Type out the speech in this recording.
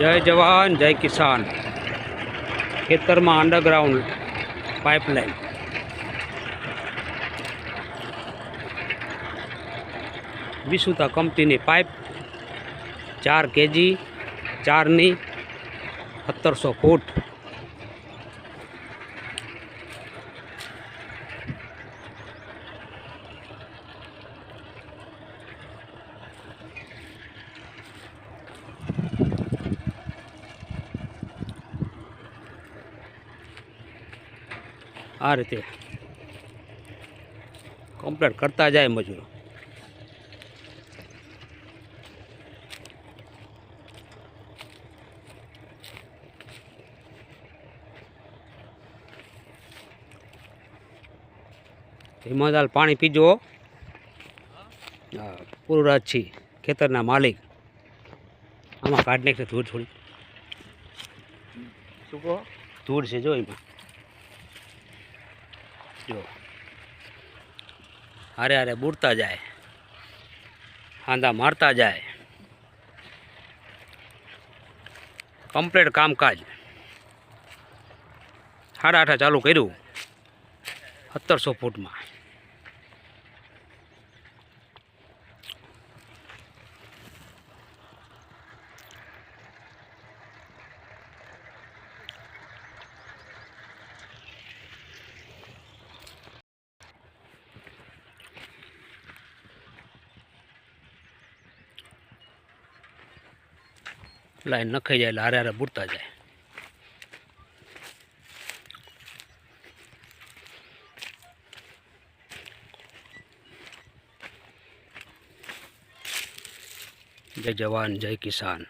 જય જવાન જય કિસાન ખેતરમાં અંડરગ્રાઉન્ડ પાઇપલાઇન વિસુતા કંપનીની પાઇપ ચાર કેજી ચારની સત્તરસો ફૂટ આ રીતે કમ્પ્લેટ કરતા જાય મજૂરો. હિમાદાલ પાણી પીજો. પૂરું છી ખેતરના માલિક. આમાં કાઢ નાખશે ધૂળ થોડી. શું કહો? ધૂળ છે જો એમાં. જો. હારે હારે બૂરતા જાય. હાંદા મારતા જાય. કમ્પ્લેટ કામકાજ. સાડા આઠા ચાલુ કર્યું. સત્તરસો ફૂટમાં. લાઈન નખાઈ જાય એટલે હારે હારે બુડતા જાય. જય જવાન જય કિસાન.